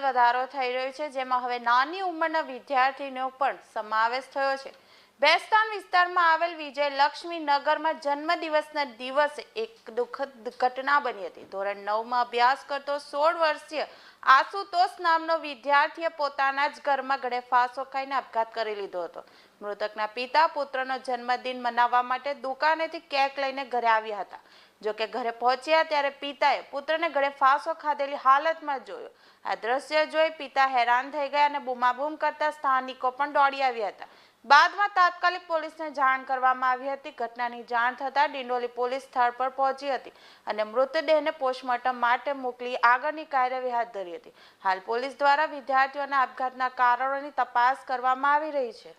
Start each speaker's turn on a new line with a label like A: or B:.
A: વધારો થઈ રહ્યો છે, જેમાં હવે નાની ઉંમરના વિદ્યાર્થીનો પણ સમાવેશ થયો છે. બેસ્તાન વિસ્તારમાં આવેલ વિજય લક્ષ્મી નગરમાં જન્મદિવસના દિવસે એક દુઃખદ ઘટના બની હતી. ધોરણ નવમાં અભ્યાસ કરતો સોળ વર્ષીય આશુતોષ નામનો વિદ્યાર્થીએ પોતાના જ ઘરમાં ગળે ફાંસો ખાઈને આપઘાત કરી લીધો હતો. મૃતકના પિતા પુત્રનો જન્મદિન મનાવવા માટે દુકાનેથી કેક લઈને ઘરે આવ્યા હતા. જો કે ઘરે પહોંચ્યા ત્યારે પિતાએ પુત્રને ઘરે ફાંસો ખાધેલી હાલતમાં જોયો. આ દ્રશ્ય જોઈ પિતા હેરાન થઈ ગયા અને બૂમાબૂમ કરતા સ્થાનિકો પણ દોડી આવ્યા હતા. બાદમાં તાત્કાલિક પોલીસને જાણ કરવામાં આવી હતી. ઘટનાની જાણ થતાં ડિંડોલી પોલીસ સ્થળ પર પહોંચી હતી અને મૃતદેહને પોસ્ટમોર્ટમ માટે મોકલી આગળની કાર્યવાહી હાથ ધરી હતી. હાલ પોલીસ દ્વારા વિદ્યાર્થીઓના આપઘાતના કારણોની તપાસ કરવામાં આવી રહી છે.